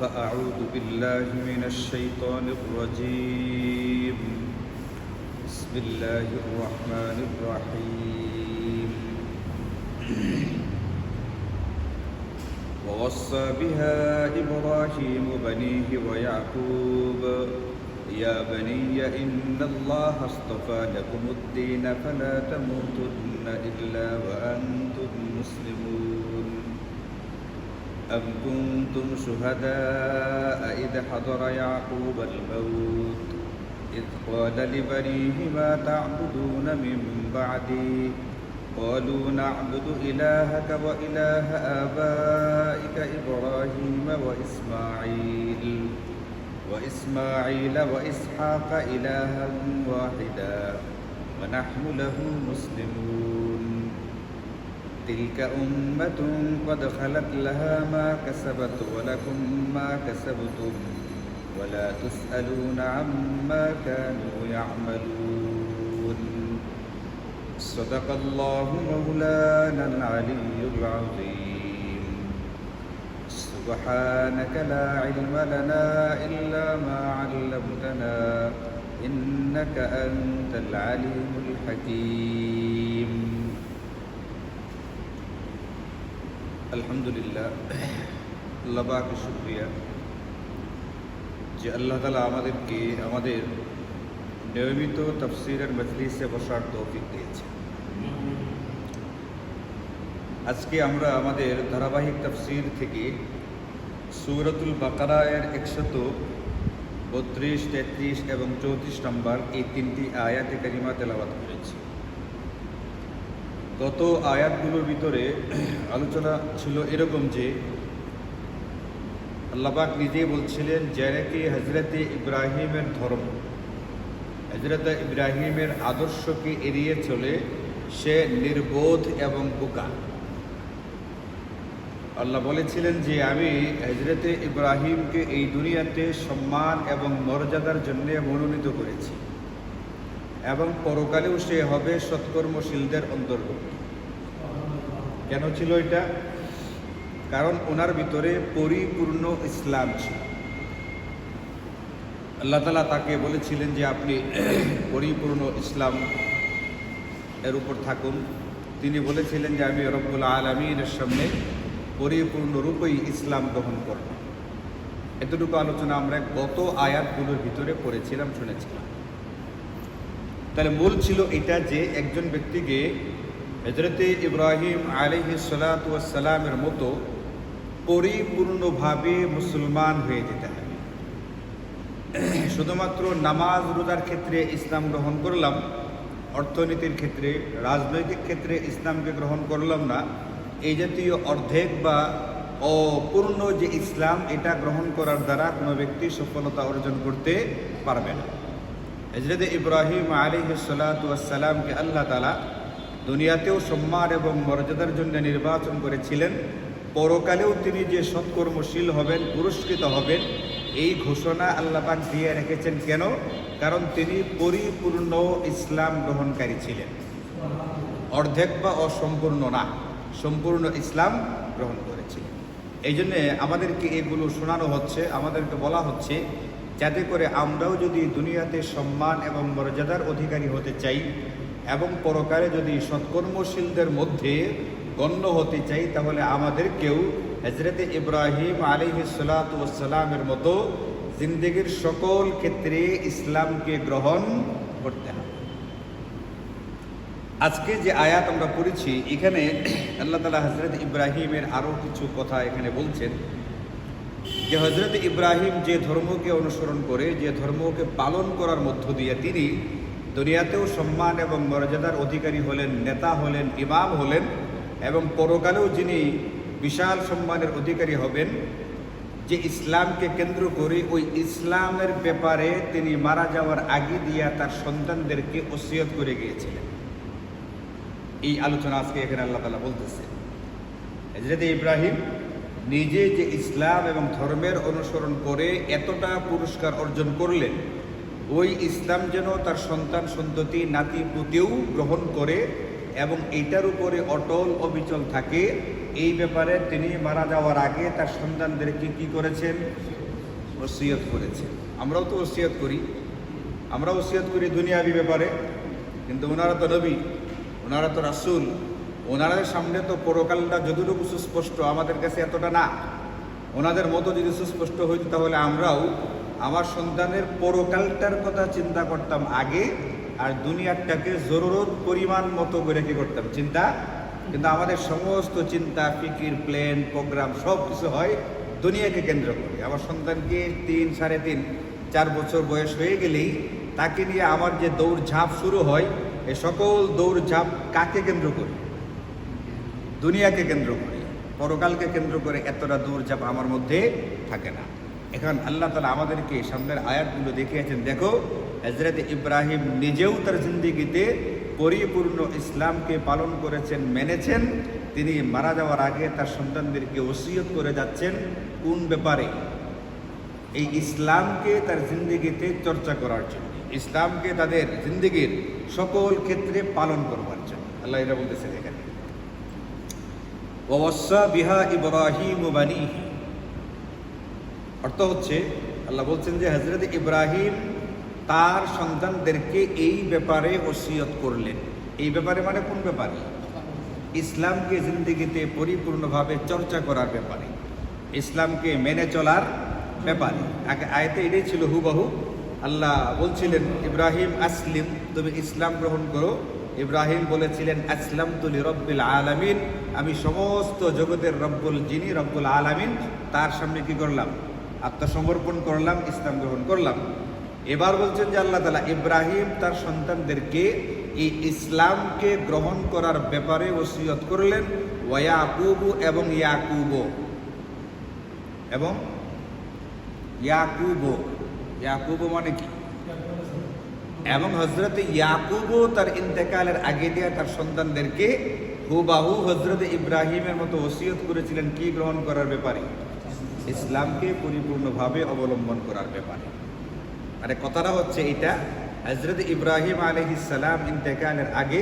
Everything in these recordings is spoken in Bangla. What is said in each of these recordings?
فأعوذ بالله من الشيطان الرجيم. بسم الله الرحمن الرحيم. ووصى بها إبراهيم بنيه ويعقوب. يا بني إن الله اصطفى لكم الدين فلا تموتن إلا وأنتم مسلمون. أم كنتم شهداء إذ حضر يعقوب الموت؟ إذ قال لبنيه ما تعبدون من بعدي؟ قالوا نعبد إلهك وإله آبائك إبراهيم وإسماعيل. وإسماعيل وإسحاق إلها واحدا ونحن له مسلمون. تلك أمة قد خلت لها ما كسبت ولكم ما كسبتم ولا تسألون عما كانوا يعملون. صدق الله مولانا العلي العظيم. سبحانك لا علم لنا إلا ما علمتنا إنك أنت العليم الحكيم. আলহামদুলিল্লাহ আল্লাহ পাক শুক্রিয়া যে আল্লাহ তালা আমাদেরকে আমাদের নিয়মিত তফসিরের মজলিসে বসার তৌফিক দিয়েছে। আজকে আমরা আমাদের ধারাবাহিক তফসির থেকে সুরতুল বাকারায়ের একশত বত্রিশ, তেত্রিশ এবং চৌত্রিশ নম্বর এই তিনটি আয়াতে কারিমা তেলাবাত করেছি। গত আয়াতগুলোর ভিতরে আলোচনা ছিল এরকম যে আল্লাপাক নিজেই বলছিলেন নাকি হজরতে ইব্রাহিমের ধর্ম হজরত ইব্রাহিমের আদর্শকে এড়িয়ে চলে, সে নির্বোধ এবং বোকা। আল্লাহ বলেছিলেন যে, আমি হজরতে ইব্রাহিমকে এই দুনিয়াতে সম্মান এবং মর্যাদার জন্য মনোনীত করেছি। এবং পরকালেও সে হবে সৎকর্মশীলদের অন্তর্ভুক্ত। কেন ছিল এটা? কারণ ওনার ভিতরে পরিপূর্ণ ইসলাম ছিল। আল্লাহ তালা তাকে বলেছিলেন যে আপনি পরিপূর্ণ ইসলাম এর উপর থাকুন। তিনি বলেছিলেন যে আমি রব্বুল আলমীর সামনে পরিপূর্ণ রূপেই ইসলাম গ্রহণ করব। এতটুকু আলোচনা আমরা গত আয়াতগুলোর ভিতরে পড়েছিলাম, শুনেছিলাম। তাহলে মূল ছিল এটা যে একজন ব্যক্তিকে হজরতে ইব্রাহিম আলিহি সালাতামের মতো পরিপূর্ণভাবে মুসলমান হয়ে যেতে হবে। শুধুমাত্র নামাজ রোজার ক্ষেত্রে ইসলাম গ্রহণ করলাম, অর্থনীতির ক্ষেত্রে, রাজনৈতিক ক্ষেত্রে ইসলামকে গ্রহণ করলাম না, এই জাতীয় অর্ধেক বা অপূর্ণ যে ইসলাম, এটা গ্রহণ করার দ্বারা কোনো ব্যক্তি সফলতা অর্জন করতে পারবে না। হজরত ইব্রাহিম আলী সালাতামকে আল্লাহ তালা দুনিয়াতেও সম্মান এবং মর্যাদার জন্য নির্বাচন করেছিলেন। পরকালেও তিনি যে সৎকর্মশীল হবেন, পুরস্কৃত হবেন, এই ঘোষণা আল্লাপাক দিয়ে রেখেছেন কেন? কারণ তিনি পরিপূর্ণ ইসলাম গ্রহণকারী ছিলেন। অর্ধেক বা অসম্পূর্ণ না, সম্পূর্ণ ইসলাম গ্রহণ করেছিলেন। এই জন্যে আমাদেরকে এগুলো শোনানো হচ্ছে, আমাদেরকে বলা হচ্ছে যাতে করে আমরাও যদি দুনিয়াতে সম্মান এবং মর্যাদার অধিকারী হতে চাই এবং পরকালে যদি সৎকর্মশীলদের মধ্যে গণ্য হতে চাই, তাহলে আমাদেরকেও হজরত ইব্রাহিম আলিহ সালাতামের মতো জিন্দগির সকল ক্ষেত্রে ইসলামকে গ্রহণ করতে হবে। আজকে যে আয়াত আমরা পড়েছি, এখানে আল্লাহ তালা হজরত ইব্রাহিমের আরও কিছু কথা এখানে বলছেন। যে হজরত ইব্রাহিম যে ধর্মকে অনুসরণ করে, যে ধর্মকে পালন করার মধ্য দিয়ে তিনি দুনিয়াতেও সম্মান এবং মর্যাদার অধিকারী হলেন, নেতা হলেন, ইমাম হলেন এবং পরকালেও যিনি বিশাল সম্মানের অধিকারী হবেন, যে ইসলামকে কেন্দ্র করে ওই ইসলামের ব্যাপারে তিনি মারা যাওয়ার আগে দিয়া তার সন্তানদেরকে ওসিয়ত করে গিয়েছিলেন। এই আলোচনা আজকে এখানে আল্লাহ তালা বলতেছে। হজরত ইব্রাহিম নিজে যে ইসলাম এবং ধর্মের অনুসরণ করে এতটা পুরস্কার অর্জন করলেন, ওই ইসলাম যেন তার সন্তান, সন্ততি, নাতি, পুতেও গ্রহণ করে এবং এইটার উপরে অটল অবিচল থাকে, এই ব্যাপারে তিনি মারা যাওয়ার আগে তার সন্তানদেরকে কি করেছেন? ওসিয়ত করেছেন। আমরাও তো ওসিয়ত করি। আমরা ওসিয়ত করি দুনিয়াবি ব্যাপারে, কিন্তু ওনারা তো নবী, ওনারা তো রাসুল। ওনাদের সামনে তো পরকালটা যতটুকু সুস্পষ্ট আমাদের কাছে এতটা না। ওনাদের মতো যদি সুস্পষ্ট হইত তাহলে আমরাও আমার সন্তানের পরকালটার কথা চিন্তা করতাম আগে আর দুনিয়াটাকে জরুরত পরিমাণ মতো করে কি করতাম, চিন্তা? কিন্তু আমাদের সমস্ত চিন্তা, ফিকির, প্ল্যান, প্রোগ্রাম সব কিছু হয় দুনিয়াকে কেন্দ্র করে। আমার সন্তানকে তিন, সাড়ে তিন, চার বছর বয়স হয়ে গেলেই তাকে নিয়ে আমার যে দৌড়ঝাঁপ শুরু হয়, এ সকল দৌড়ঝাঁপ কাকে কেন্দ্র করে? দুনিয়াকে কেন্দ্র করে, পরকালকে কেন্দ্র করে এতটা দৌড়ঝাঁপ আমার মধ্যে থাকে না। এখন আল্লাহ তালা আমাদেরকে সামনের আয়াতগুলো দেখিয়েছেন, দেখো হজরত ইব্রাহিম নিজেও তার জিন্দিগিতে পরিপূর্ণ ইসলামকে পালন করেছেন, মেনেছেন। তিনি মারা যাওয়ার আগে তার সন্তানদেরকে ওসিয়ত করে যাচ্ছেন। কোন ব্যাপারে? এই ইসলামকে তার জিন্দিগিতে চর্চা করার জন্য, ইসলামকে তাদের জিন্দিগির সকল ক্ষেত্রে পালন করবার জন্য। আল্লাহ এটা বলতেছেন এখানে ওয়াসা বিহা ইব্রাহিম বানিহি। অর্থ হচ্ছে, আল্লাহ বলছেন যে হজরত ইব্রাহিম তার সন্তানদেরকে এই ব্যাপারে ওসিয়ত করলেন। এই ব্যাপারে মানে কোন ব্যাপারে? ইসলামকে জিন্দিগিতে পরিপূর্ণভাবে চর্চা করার ব্যাপারে। ইসলামকে মেনে চলার ব্যাপারে। আয়তে এটাই ছিল হুবাহু। আল্লাহ বলছিলেন, ইব্রাহিম আসলিম, তুমি ইসলাম গ্রহণ করো। ইব্রাহিম বলেছিলেন আসলাম তুলি রব্বিল আলামিন। আমি সমস্ত জগতের রব্বুল যিনি রব্বুল আলামিন, তার সামনে কি করলাম? আত্মসমর্পণ করলাম, ইসলাম গ্রহণ করলাম। এবার বলছেন যে আল্লাহ তালা ইব্রাহিম তার সন্তানদেরকে এই ইসলামকে গ্রহণ করার ব্যাপারে ওসিয়ত করলেন ওয়াকুবু এবং ইয়াকুব। এবং ইয়াকুব ইয়াকুব মানে কি? এবং হজরত ইয়াকুবও তার ইন্তেকালের আগে দিয়ে তার সন্তানদেরকে হুবাহু হজরত ইব্রাহিমের মতো ওসিয়ত করেছিলেন কি গ্রহণ করার ব্যাপারে? ইসলামকে পরিপূর্ণভাবে অবলম্বন করার ব্যাপারে। মানে কথাটা হচ্ছে এটা হজরত ইব্রাহিম আলহিসাল্লাম ইন্তেকালের আগে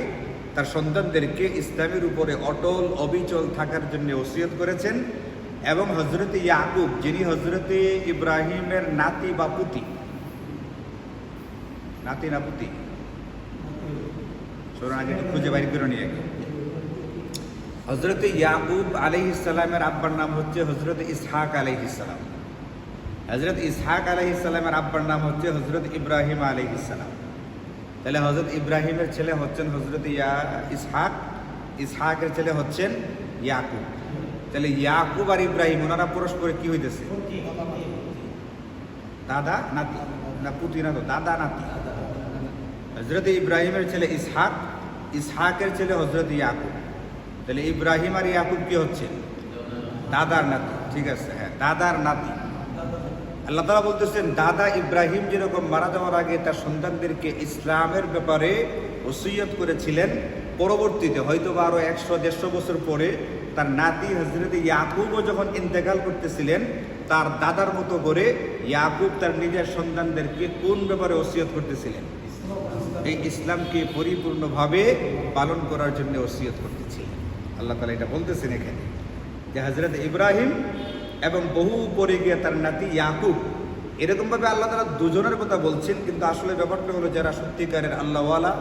তার সন্তানদেরকে ইসলামের উপরে অটল, অবিচল থাকার জন্য ওসিয়ত করেছেন এবং হজরত ইয়াকুব, যিনি হজরতে ইব্রাহিমের নাতি বা পুতি। নাতি না পুতি? একটু খুঁজে বাইর করে নিয়ে হজরত ইয়াকুব আলহ ইসলামের আব্বার নাম হচ্ছে হজরত ইসহাক আলহ ইসলাম হজরত ইসহাক আলহ ইসলামের আব্বার নাম হচ্ছে হজরত ইব্রাহিম আলহ ইসলাম তাহলে হজরত ইব্রাহিমের ছেলে হচ্ছেন হজরত ইয়া ইসহাক ইসহাকের ছেলে হচ্ছেন ইয়াকুব তাহলে ইয়াকুব আর ইব্রাহিম ওনারা পরস্পরে কি হইতেছে দাদা নাতি না পুতি না তো দাদা নাতি হজরত ইব্রাহিমের ছেলে ইসহাক ইসহাকের ছেলে হজরত ইয়াকুব তাহলে ইব্রাহিম আর ইয়াকুব কি হচ্ছে? দাদার নাতি, ঠিক আছে হ্যাঁ দাদার নাতি। আল্লাহ তালা বলতেছেন, দাদা ইব্রাহিম যেরকম মারা যাওয়ার আগে তার সন্তানদেরকে ইসলামের ব্যাপারে ওসিয়ত করেছিলেন, পরবর্তীতে হয়তো বা আরও একশো, দেড়শো বছর পরে তার নাতি হজরত ইয়াকুবও যখন ইন্তেকাল করতেছিলেন, তার দাদার মতো করে ইয়াকুব তার নিজের সন্তানদেরকে কোন ব্যাপারে ওসিয়ত করতেছিলেন? এই ইসলামকে পরিপূর্ণভাবে পালন করার জন্য ওসিয়ত করতেছিলেন। আল্লাহ তালা এটা বলতেছেন এখানে যে হজরত ইব্রাহিম এবং বহু পরে গিয়ে তার নাতি ইয়াকুব, এরকমভাবে আল্লাহ তালা দুজনের কথা বলছেন, কিন্তু আসলে ব্যাপারটা হলো যারা সত্যিকারের আল্লাহওয়ালা,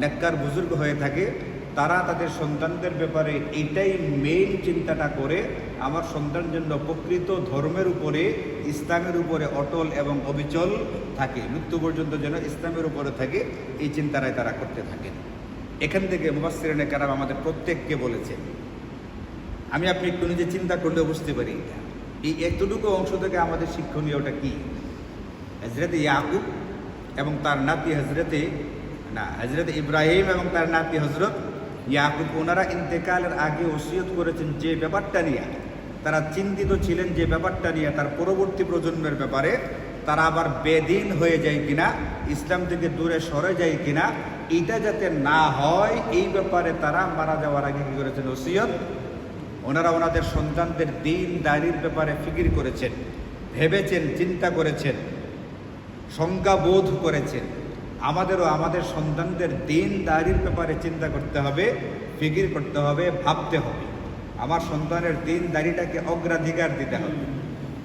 নেককার বুজুর্গ হয়ে থাকে, তারা তাদের সন্তানদের ব্যাপারে এইটাই মেইন চিন্তাটা করে, আমার সন্তান জন্য প্রকৃত ধর্মের উপরে, ইসলামের উপরে অটল এবং অবিচল থাকে, মৃত্যু পর্যন্ত যেন ইসলামের উপরে থাকে, এই চিন্তাটাই তারা করতে থাকেন। এখান থেকে মুবাসিরনে কারাম আমাদের প্রত্যেককে বলেছে। আমি আপনি একটু নিজে চিন্তা করলে বুঝতে পারি। এই এতটুকু অংশ থেকে আমাদের শিক্ষণীয়টা কি? হজরত ইয়াকুব এবং তার নাতি হজরতে না হজরত ইব্রাহিম এবং তার নাতি হজরত ইয়াকুব, ওনারা ইন্তেকালের আগে ওসিয়ত করেছেন যে ব্যাপারটা নিয়ে। তারা চিন্তিত ছিলেন যে ব্যাপারটা নিয়ে, তার পরবর্তী প্রজন্মের ব্যাপারে তারা আবার বেদিন হয়ে যায় কিনা, ইসলাম থেকে দূরে সরে যায় কিনা, এটা যাতে না হয়, এই ব্যাপারে তারা মারা যাওয়ার আগে কী করেছেন ওসিয়ত ওনারা ওনাদের সন্তানদের দিন দাঁড়ির ব্যাপারে ফিকির করেছেন, ভেবেছেন, চিন্তা করেছেন সংজ্ঞাবোধ করেছেন। আমাদেরও আমাদের সন্তানদের দিন দাঁড়ির ব্যাপারে চিন্তা করতে হবে, ফিকির করতে হবে, ভাবতে হবে। আমার সন্তানের দিন দাড়িটাকে অগ্রাধিকার দিতে হবে।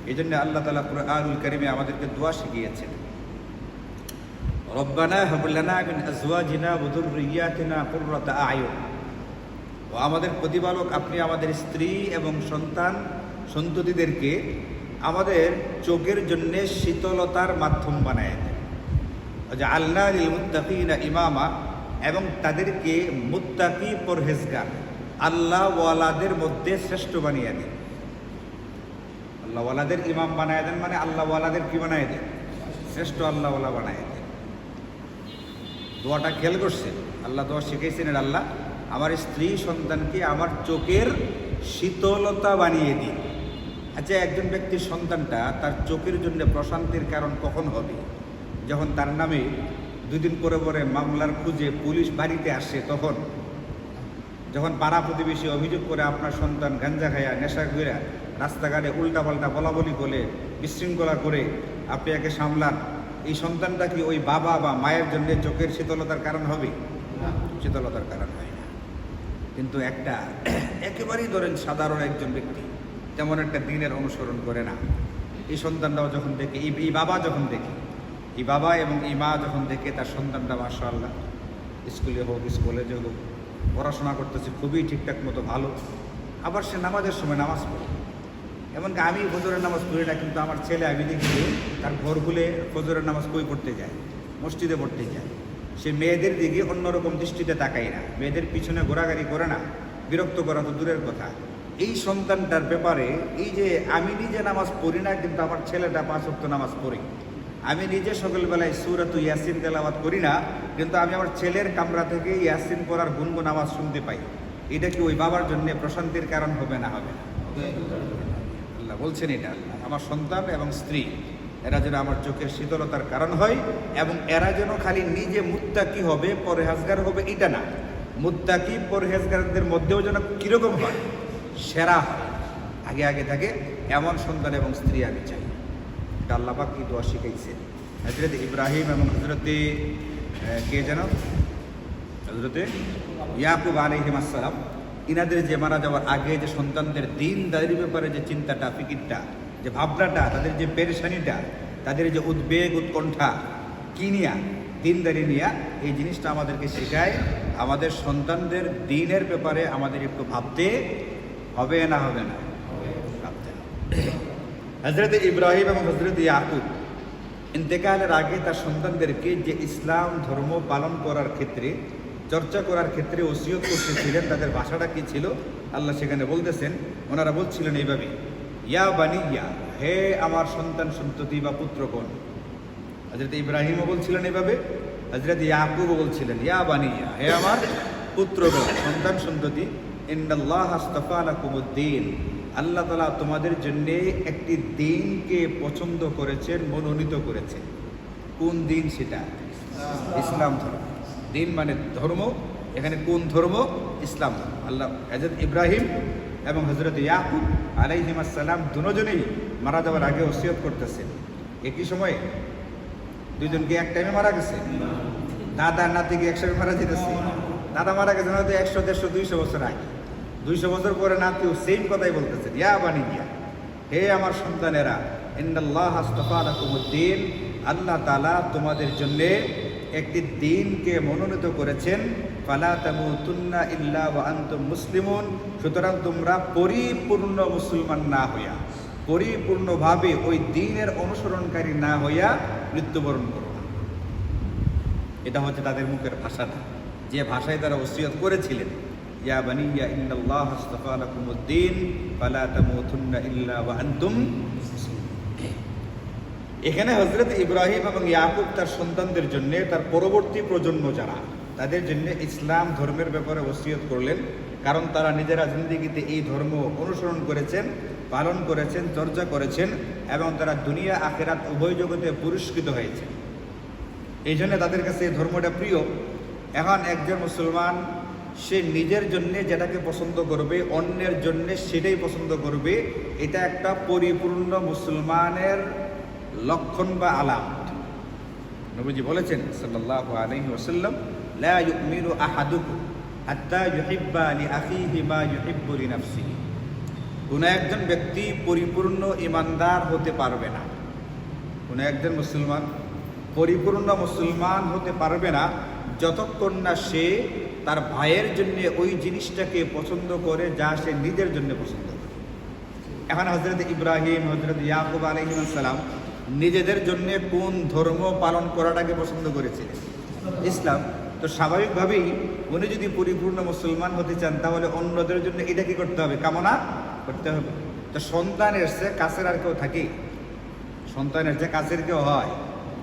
এই জন্য আল্লাহ তালা আলুল করিমে আমাদেরকে দোয়া শিখিয়েছেন। রব্বানা হাবুল্লানা মিন আজওয়াজিনা ওয়া যুররিয়াতিনা কুররাতা আয়ুন। ও আমাদের প্রতিপালক, আপনি আমাদের স্ত্রী এবং সন্তান, সন্ততিদেরকে আমাদের চোখের জন্য শীতলতার মাধ্যম বানায় দেন। যে আল্লাহ মুত্তাকিনা ইমামা এবং তাদেরকে মুত্তাকি পরহেজগার আল্লাহ ওয়ালাদের মধ্যে শ্রেষ্ঠ বানিয়ে দেন। আল্লাহ ওয়ালাদের ইমাম বানায় দেন মানে আল্লাহওয়ালাদের কি বানায় দেন? শ্রেষ্ঠ আল্লাহওয়ালা বানায় দেন। দোয়াটা খেয়াল করছেন আল্লাহ দোয়া শিখেছেন এর আল্লাহ, আমার স্ত্রী সন্তানকে আমার চোখের শীতলতা বানিয়ে দিন। আচ্ছা একজন ব্যক্তির সন্তানটা তার চোখের জন্য প্রশান্তির কারণ কখন হবে? যখন তার নামে দুদিন পরে পরে মামলার খুঁজে পুলিশ বাড়িতে আসে, তখন? যখন পাড়া প্রতিবেশী অভিযোগ করে, আপনার সন্তান গাঞ্জা খায়া নেশা করে রাস্তাঘাটে উল্টা উল্টাপাল্টা বলাবলি বলে বিশৃঙ্খলা করে আপনি একে সামলান। এই সন্তানটা কি ওই বাবা বা মায়ের জন্য চোখের শীতলতার কারণ হবে? শীতলতার কারণ হয় না। কিন্তু একটা, একেবারেই ধরেন সাধারণ একজন ব্যক্তি তেমন একটা দিনের অনুসরণ করে না। এই সন্তানটাও যখন দেখে, এই বাবা যখন দেখে, এই বাবা এবং এই মা যখন দেখে, তার সন্তানটা মাশাআল্লাহ, স্কুলে হোক কলেজে হোক, পড়াশোনা করতেছে খুবই ঠিকঠাক মতো, ভালো। আবার সে নামাজের সময় নামাজ পড়ে। এমনকি আমি ফজরের নামাজ পড়ি না, কিন্তু আমার ছেলে আমি দেখি তার ঘর খুলে ফজরের নামাজ কই পড়তে যায়? মসজিদে পড়তে যায়। সে মেয়েদের দিকে অন্যরকম দৃষ্টিতে তাকায় না। মেয়েদের পিছনে ঘোরাঘুরি করে না। বিরক্ত করা তো দূরের কথা। এই সন্তানটার ব্যাপারে এই যে আমি নিজে নামাজ পড়ি না, কিন্তু আমার ছেলেটা পাঁচ অক্ট নামাজ পড়ি। আমি নিজে সকালবেলায় সুরাত ইয়াসিন তেলাওয়াত করি না, কিন্তু আমি আমার ছেলের কামরা থেকে ইয়াসিন পড়ার গুনগুন আওয়াজ শুনতে পাই। এটা কি ওই বাবার জন্য প্রশান্তির কারণ হবে না হবে আল্লাহ বলছেন এটা, আমার সন্তান এবং স্ত্রী, এরা যেন আমার চোখের শীতলতার কারণ হয় এবং এরা যেন খালি নিজে মুত্তাকি হবে, পরহেজগার হবে, এটা না। মুত্তাকি পরহেজগারদের মধ্যেও যেন কীরকম হয়, সেরা হয়। আগে আগে থাকে, এমন সন্তান এবং স্ত্রী আমি চাই। এটা আল্লাপাক কি দোয়া শিখাইছে হজরত ইব্রাহিম এবং হজরতে কে যেন? হজরতে ইয়াকুব আলহিম আসসালাম। ইনাদের যে মারা যাওয়ার আগে যে সন্তানদের দিন দাঁড়ির ব্যাপারে যে চিন্তাটা, ফিকিরটা, যে ভাবনাটা, তাদের যে পেরেশানিটা, তাদের যে উদ্বেগ, উৎকণ্ঠা, কি নিয়া, দিনদারি নিয়া, এই জিনিসটা আমাদেরকে শেখায়। আমাদের সন্তানদের দিনের ব্যাপারে আমাদের একটু ভাবতে হবে না হবে না? ভাবতে হজরত ইব্রাহিম এবং হজরত ইয়াকুব ইন্তেকালের আগে তার সন্তানদেরকে যে ইসলাম ধর্ম পালন করার ক্ষেত্রে চর্চা করার ক্ষেত্রে ওসিয়ত করতেছিলেন, তাদের ভাষাটা কি ছিল? আল্লাহ সেখানে বলতেছেন, ওনারা বলছিলেন এইভাবে ইয়া বানি, ইয়া, হে আমার সন্তান সন্ততি বা পুত্রগণ। হজরত ইব্রাহিমও বলছিলেন এইভাবে হজরত ইয়াকুবও বলছিলেন, ইয়া বানি, ইয়া, হে আমার পুত্রগণ, সন্তান সন্ততি ইন্দাল্লাহ হাস্তফা আল্লাহ তালা তোমাদের জন্যে একটি দিনকে পছন্দ করেছেন, মনোনীত করেছেন। কোন দিন সেটা? ইসলাম ধর্ম। দিন মানে ধর্ম, এখানে কোন ধর্ম? ইসলাম আল্লাহ হজরত ইব্রাহিম এবং হজরত ইয়াকুব আলাইহিম আসসালাম দুজনেই মারা যাওয়ার আগে ওসিয়ত করতেছেন। একই সময়ে দুজনকে এক টাইমে মারা গেছে? দাদা নাতি কি একসাথে মারা যেতেছে? দাদা মারা গেছে হয়তো একশো, দেড়শো, দুইশো বছর আগে। দুইশো বছর পরে নাতিও সেম কথাই বলতেছেন ইয়া বানি গিয়া হে আমার সন্তানেরা ইন্দাল্লাহ হাস্তফাকুমুদ্দিন আল্লাহ তালা তোমাদের জন্যে একটি দিনকে মনোনীত করেছেন, ফালা তামুতুন্না ইল্লা ওয়া মুসলিমুন সুতরাং তোমরা পরিপূর্ণ মুসলমান না হইয়া, পরিপূর্ণভাবে ওই দিনের অনুসরণকারী না হইয়া মৃত্যুবরণ করো। এটা হচ্ছে তাদের মুখের ভাষাটা যে ভাষায় তারা ওসিয়ত করেছিলেন, ইয়া বানিয়া ইন্নাল্লাহ আস্তাফা লাকুমুদ্দিন ফালা তামুতুন্না ইল্লা ওয়া আনতুম এখানে হজরত ইব্রাহিম এবং ইয়াকুব তার সন্তানদের জন্য, তার পরবর্তী প্রজন্ম যারা, তাদের জন্য ইসলাম ধর্মের ব্যাপারে ওসিয়ত করলেন। কারণ তারা নিজেরা জিন্দিগিতে এই ধর্ম অনুসরণ করেছেন, পালন করেছেন, চর্চা করেছেন এবং তারা দুনিয়া, আখেরাত উভয় জগতে পুরস্কৃত হয়েছে। এই জন্য তাদের কাছে এই ধর্মটা প্রিয়। এখন একজন মুসলমান, সে নিজের জন্য যেটাকে পছন্দ করবে, অন্যের জন্য সেটাই পছন্দ করবে, এটা একটা পরিপূর্ণ মুসলমানের লক্ষণ বা আলামত নবীজি বলেছেন, সাল্লাল্লাহু আলাইহি ওয়াসাল্লাম, লা ইউমিনু আহাদুকুম হাত্তা ইউহিব্বা লিআখিহি মা ইউহিব্বু লিনাফসিহি কোনো একজন ব্যক্তি পরিপূর্ণ ইমানদার হতে পারবে না। কোনো একজন মুসলমান পরিপূর্ণ মুসলমান হতে পারবে না, যতক্ষণ না সে তার ভাইয়ের জন্য ওই জিনিসটাকে পছন্দ করে, যা সে নিজের জন্য পছন্দ করে। এখন হজরত ইব্রাহিম হজরত ইয়াকুব আলহিমাসাল্লাম নিজেদের জন্য কোন ধর্ম পালন করাটাকে পছন্দ করেছিলেন ইসলাম। তো স্বাভাবিকভাবেই উনি যদি পরিপূর্ণ মুসলমান হতে চান, তাহলে অন্যদের জন্য এটা কি করতে হবে? কামনা করতে হবে। তো সন্তানের সে কাছের আর কেউ থাকে? সন্তানের যে কাছের কেউ হয়?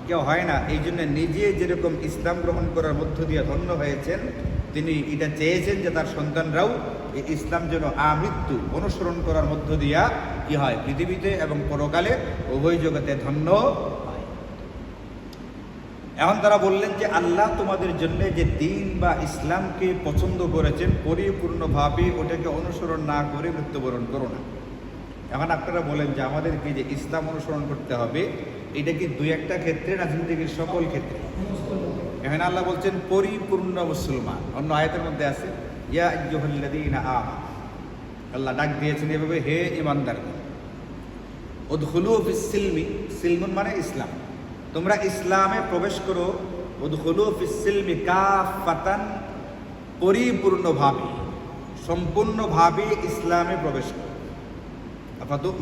কেউ হয় না। এই জন্য নিজে যেরকম ইসলাম গ্রহণ করার মধ্য দিয়ে ধন্য হয়েছেন, তিনি এটা চেয়েছেন যে তার সন্তানরাও এই ইসলাম যেন আমৃত্যু অনুসরণ করার মধ্য দিয়া কি হয়? পৃথিবীতে এবং পরকালে উভয় জগতে ধন্য এখন তারা বললেন যে আল্লাহ তোমাদের জন্য যে দিন বা ইসলামকে পছন্দ করেছেন, পরিপূর্ণভাবে ওটাকে অনুসরণ না করে মৃত্যুবরণ করো না। এখন আপনারা বলেন যে আমাদেরকে যে ইসলাম অনুসরণ করতে হবে, এটা কি দুই একটা ক্ষেত্রে না জিন্দগির সকল ক্ষেত্রে? এখানে আল্লাহ বলছেন, পরিপূর্ণ মুসলমান। অন্য আয়তের মধ্যে আছে, ইয়া আমা আল্লাহ ডাক দিয়েছেন এভাবে, হে ইমানদার উদখুলু ফিস সিলমি সিলমুন মানে ইসলাম। তোমরা ইসলামে প্রবেশ করো, উদখুলু ফিস সিলমি কাফাতান পরিপূর্ণভাবে, সম্পূর্ণভাবে ইসলামে প্রবেশ করো।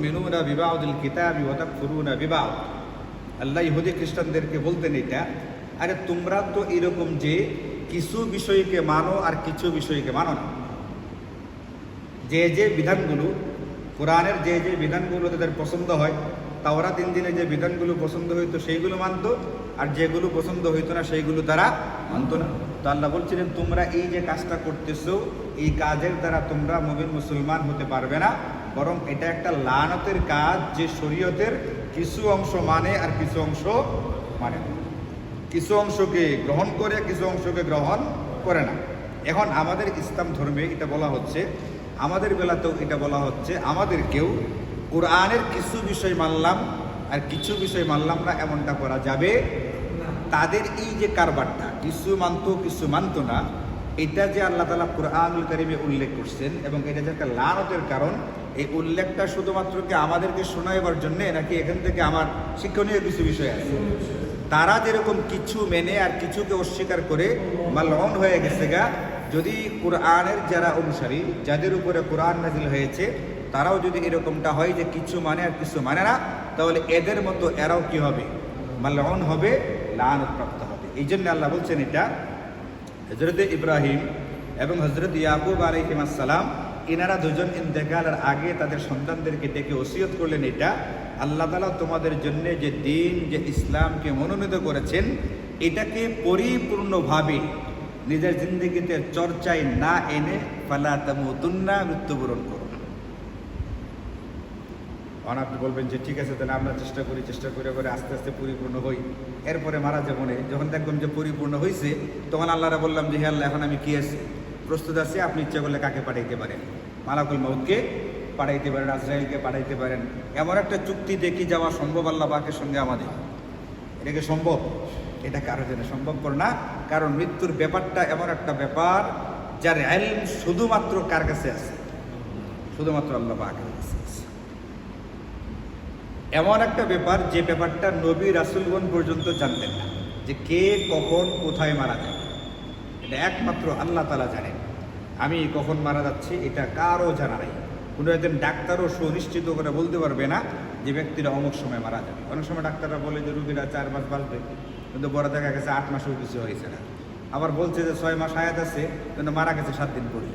মেনুরা বিবাহুল কিতাবি ওয়াতাক ফুরুনা বিবাহ আল্লাহ ইহুদি খ্রিস্টানদেরকে বলতেন এটা, আরে তোমরা তো এরকম যে কিছু বিষয়কে মানো আর কিছু বিষয়কে মানো না। যে যে বিধানগুলো, কোরআনের যে যে বিধানগুলো তাদের পছন্দ হয় তাওরা তিন দিনে যে বিধানগুলো পছন্দ হইতো সেইগুলো মানতো, আর যেগুলো পছন্দ হইতো না সেইগুলো তারা মানতো না। তো আল্লাহ বলছিলেন, তোমরা এই যে কাজটা করতেছো, এই কাজের দ্বারা তোমরা মুমিন মুসলমান হতে পারবে না। বরং এটা একটা লানতের কাজ যে শরীয়তের কিছু অংশ মানে আর কিছু অংশ মানে কিছু অংশকে গ্রহণ করে, কিছু অংশকে গ্রহণ করে না। এখন আমাদের ইসলাম ধর্মে এটা বলা হচ্ছে আমাদের বেলাতেও এটা বলা হচ্ছে, আমাদেরকেও কোরআনের কিছু বিষয় মানলাম আর কিছু বিষয় মানলাম না, এমনটা করা যাবে তাদের এই যে কারবারটা, কিছু মানতো কিছু মানতো না, এটা যে আল্লাহ তালা কোরআনুল করিমে উল্লেখ করছেন এবং এটা যে একটা লানতের কারণ, এই উল্লেখটা শুধুমাত্র কি আমাদেরকে শোনাইবার জন্যে নাকি এখান থেকে আমার শিক্ষণীয় কিছু বিষয় আছে? তারা যেরকম কিছু মেনে আর কিছুকে অস্বীকার করে মালন হয়ে গেছে গা যদি কোরআনের যারা অনুসারী, যাদের উপরে কোরআন নাজিল হয়েছে, তারাও যদি এরকমটা হয় যে কিছু মানে আর কিছু মানে না, তাহলে এদের মতো এরাও কি হবে? মালন হবে লানত প্রাপ্ত হবে। এই জন্য আল্লাহ বলছেন এটা। হজরত ইব্রাহিম এবং হজরত ইয়াকুব আলহিম আসসালাম এনারা দুজন ইন্তেকালের আগে তাদের সন্তানদেরকে ডেকে ওসিয়ত করলেন এটা। আল্লাহ তালা তোমাদের জন্য যে দিন, যে ইসলামকে মনোনীত করেছেন, এটাকে পরিপূর্ণভাবে নিজের জিন্দগিতে চর্চায় না এনে ফালা তামুতুন্না মৃত্যুবরণ করো। না তখন আপনি বলবেন যে ঠিক আছে, তাহলে আমরা চেষ্টা করি, চেষ্টা করে করে আস্তে আস্তে পরিপূর্ণ হই। এরপরে মারা যাব না। যখন দেখবেন যে পরিপূর্ণ হয়েছে তখন আল্লাহরা বললাম যে, হে আল্লাহ, এখন আমি কি আছি? প্রস্তুত আছি, আপনি ইচ্ছা করলে কাকে পাঠাইতে পারেন? মালাকুল মাউদকে পাঠাইতে পারেন, আজরাইলকে পাঠাইতে পারেন। এমন একটা চুক্তি দেখি যাওয়া সম্ভব আল্লাহ পাকের সঙ্গে আমাদের। এটা কি সম্ভব? এটা কারও জন্য সম্ভবপর না। কারণ মৃত্যুর ব্যাপারটা এমন একটা ব্যাপার, যার এলম শুধুমাত্র কার কাছে আছে? শুধুমাত্র আল্লাহ পাকের কাছে আছে। এমন একটা ব্যাপার, যে ব্যাপারটা নবী রাসুলগণ পর্যন্ত জানতেন না, যে কে কখন কোথায় মারা যায়। এটা একমাত্র আল্লাহ তালা জানেন। আমি কখন মারা যাচ্ছি, এটা কারও জানা নাই। কোনো একজন ডাক্তারও সুনিশ্চিত করে বলতে পারবে না যে ব্যক্তিরা অমুক সময় মারা যাবে। অনেক সময় ডাক্তাররা বলে যে রুগীরা চার মাস বাঁচবে। কিন্তু বড় দেখা গেছে, আট মাসেও কিছু হয়েছে না। আবার বলছে যে ছয় মাস হায়াত আছে, কিন্তু মারা গেছে সাত দিন পরে।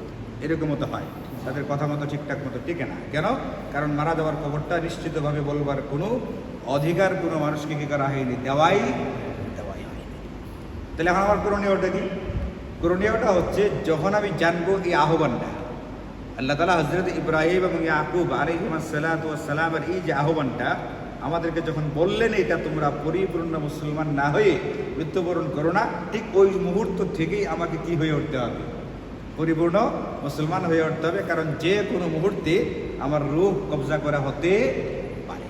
এরকম মতো হয়। তাদের কথা মতো, ঠিকঠাক মতো টিকে না। কেন? কারণ মারা যাওয়ার খবরটা নিশ্চিতভাবে বলবার কোনো অধিকার কোনো মানুষকে কি করা হয়নি, দেওয়াই দেওয়াই হয়নি। তাহলে এখন আমার করণীয়টা কি? করণীয়টা হচ্ছে, যখন আমি জানব এই আহ্বানটা, আল্লাহ তালা হজরত ইব্রাহিম এবং ইয়াকুব আলহিমাসালামের এই যে আহ্বানটা আমাদেরকে যখন বললেন, এটা তোমরা পরিপূর্ণ মুসলমান না হয়ে মৃত্যুবরণ করো না, ঠিক ওই মুহূর্ত থেকেই আমাকে কি হয়ে উঠতে হবে? পরিপূর্ণ মুসলমান হয়ে উঠতে হবে, কারণ যে কোনো মুহূর্তে আমার রূপ কবজা করা হতে পারে।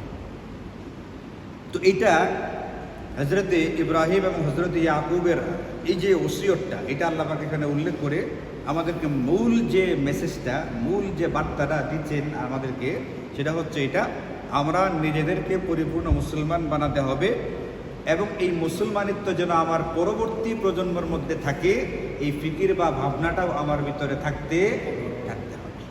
তো এটা হজরতে ইব্রাহিম এবং হজরত ইয়াকুবের এই যে ওসিয়তটা, এটা আল্লাহ পাক এখানে উল্লেখ করে আমাদেরকে মূল যে মেসেজটা মূল যে বার্তাটা দিচ্ছেন আমাদেরকে, সেটা হচ্ছে এটা আমরা নিজেদেরকে পরিপূর্ণ মুসলমান বানাতে হবে এবং এই মুসলমানিত্ব যেন আমার পরবর্তী প্রজন্মের মধ্যে থাকে, এই ফিকির বা ভাবনাটাও আমার ভিতরে থাকতে থাকতে হবে।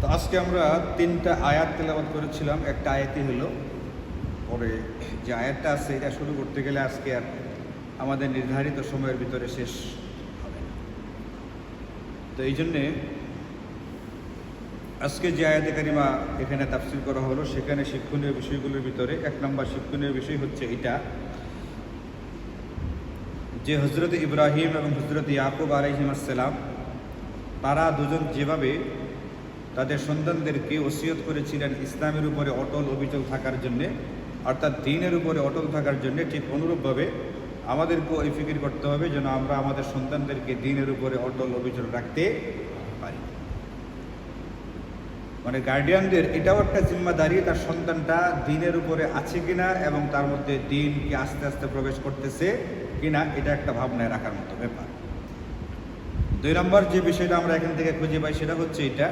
তো আজকে আমরা তিনটা আয়াত তেলাবাদ করেছিলাম। একটা আয়াতই হলো, পরে যে আয়াতটা আছে, এটা শুরু করতে গেলে আজকে আর আমাদের নির্ধারিত সময়ের ভিতরে শেষ হবে তো এই জন্যে আজকে যে আয়াতে কারিমা এখানে তাফসিল করা হলো, সেখানে শিক্ষণীয় বিষয়গুলোর ভিতরে এক নম্বর শিক্ষণীয় বিষয় হচ্ছে এটা যে হজরত ইব্রাহিম এবং হজরত ইয়াকুব আলহিম আসসালাম, তারা দুজন যেভাবে তাদের সন্তানদেরকে ওসিয়ত করেছিলেন ইসলামের উপরে অটল অবিচল থাকার জন্যে, অর্থাৎ দিনের উপরে অটল থাকার জন্যে, ঠিক অনুরূপভাবে আমাদেরকেও এই ফিকির করতে হবে যেন আমরা আমাদের সন্তানদেরকে দিনের উপরে অটল অবিচল রাখতে মানে গার্ডিয়ানদের এটাও একটা জিম্মাদারি, তার সন্তানটা দিনের উপরে আছে কিনা এবং তার মধ্যে দিন কি আস্তে আস্তে প্রবেশ করতেছে কিনা, এটা একটা ভাবনায় রাখার মতো ব্যাপার। দুই নম্বর যে বিষয়টা আমরা এখান থেকে খুঁজে পাই সেটা হচ্ছে এটা।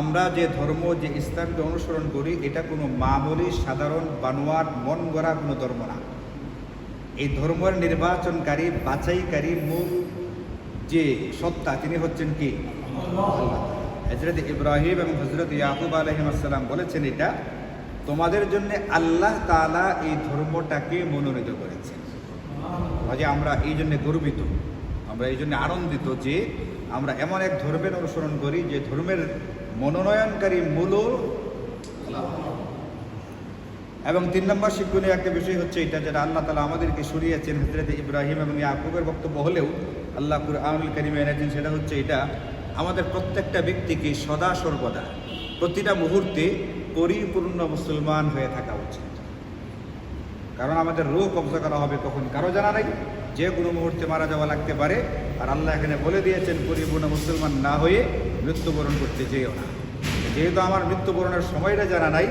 আমরা যে ধর্ম, যে ইসলামকে অনুসরণ করি, এটা কোনো মামুলি, সাধারণ বানোয়ার মন গড়া কোনো ধর্ম না। এই ধর্মের নির্বাচনকারী, বাছাইকারী মূল যে সত্তা, তিনি হচ্ছেন কি? হজরত ইব্রাহিম এবং হজরত ইয়াকুব আলহিম আসসালাম বলেছেন এটা, তোমাদের জন্য আল্লাহ তাআলা এই ধর্মটাকে মনোনীত করেছেন। কাজে আমরা এই জন্য গর্বিত, আমরা এই জন্য আনন্দিত যে আমরা এমন এক ধর্মের অনুসরণ করি যে ধর্মের মনোনয়নকারী মূল এবং তিন নম্বর শিক্ষণীয় একটা বিষয় হচ্ছে এটা, যেটা আল্লাহ তালা আমাদেরকে সরিয়েছেন হজরত ইব্রাহিম এবং ইয়াকুবের বক্তব্য হলেও আল্লাহ কুরআনুল কারিমে এনেছেন, সেটা হচ্ছে এটা আমাদের প্রত্যেকটা ব্যক্তিকে সদা সর্বদা প্রতিটা মুহূর্তে পরিপূর্ণ মুসলমান হয়ে থাকা উচিত। কারণ আমাদের রোগ কবজা করা হবে কখন? কারও জানা নেই? যে কোনো মুহূর্তে মারা যাওয়া লাগতে পারে। আর আল্লাহ এখানে বলে দিয়েছেন, পরিপূর্ণ মুসলমান না হয়ে মৃত্যুবরণ করতে যেও না। যেহেতু আমার মৃত্যুবরণের সময়টা জানা নাই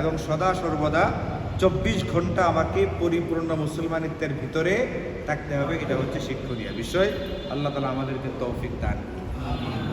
এবং সদা সর্বদা চব্বিশ ঘণ্টা আমাকে পরিপূর্ণ মুসলমানিত্বের ভিতরে থাকতে হবে, এটা হচ্ছে শিক্ষণীয় বিষয়। আল্লাহ তালা আমাদেরকে তৌফিক দান